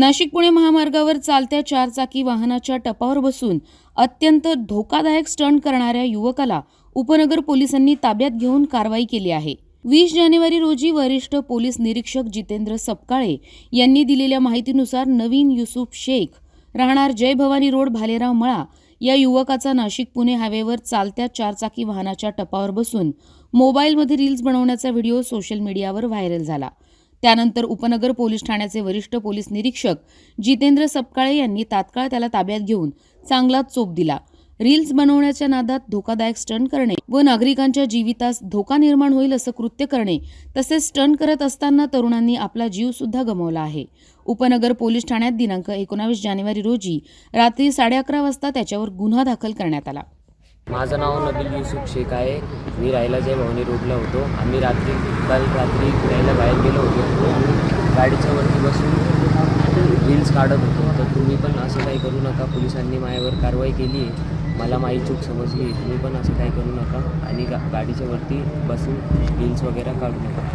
नाशिक पुणे महामार्गावर चालत्या चारचाकी वाहनाच्या टपावर बसून अत्यंत धोकादायक स्टंट करणाऱ्या युवकाला उपनगर पोलिसांनी ताब्यात घेऊन कारवाई केली आहे. वीस जानेवारी रोजी वरिष्ठ पोलीस निरीक्षक जितेंद्र सपकाळे यांनी दिलेल्या माहितीनुसार नवीन युसुफ शेख राहणार जय भवानी रोड भालेराव मळा या युवकाचा नाशिक पुणे हायवेवर चालत्या चारचाकी वाहनाच्या टपावर बसून मोबाईलमध्ये रील्स बनवण्याचा व्हिडिओ सोशल मीडियावर व्हायरल झाला. त्यानंतर उपनगर पोलीस ठाण्याचे वरिष्ठ पोलीस निरीक्षक जितेंद्र सपकाळे यांनी तात्काळ त्याला ताब्यात घेऊन चांगलाच चोप दिला. रील्स बनवण्याच्या नादात धोकादायक स्टंट करणे व नागरिकांच्या जीवितास धोका निर्माण होईल असं कृत्य करणे तसेच स्टंट करत असताना तरुणांनी आपला जीव सुद्धा गमावला आहे. उपनगर पोलीस ठाण्यात दिनांक एकोणावीस जानेवारी रोजी रात्री साडे अकरा वाजता त्याच्यावर गुन्हा दाखल करण्यात आला. माझं नाव नबील युसुफ शेख आहे. मी राहायला जय भवानी रोडला होतो. आम्ही रात्री काल रात्री फिरायला बाहेर गेलो होतो. गाडीच्या वरती बसून रील्स काढत होतो. तर तुम्ही पण असं काही करू नका. पोलिसांनी माझ्यावर कारवाई केली आहे. मला माझी चूक समजली तुम्ही पण असं काही करू नका. आणि गा गाडीच्या वरती बसून रील्स वगैरे काढू नका.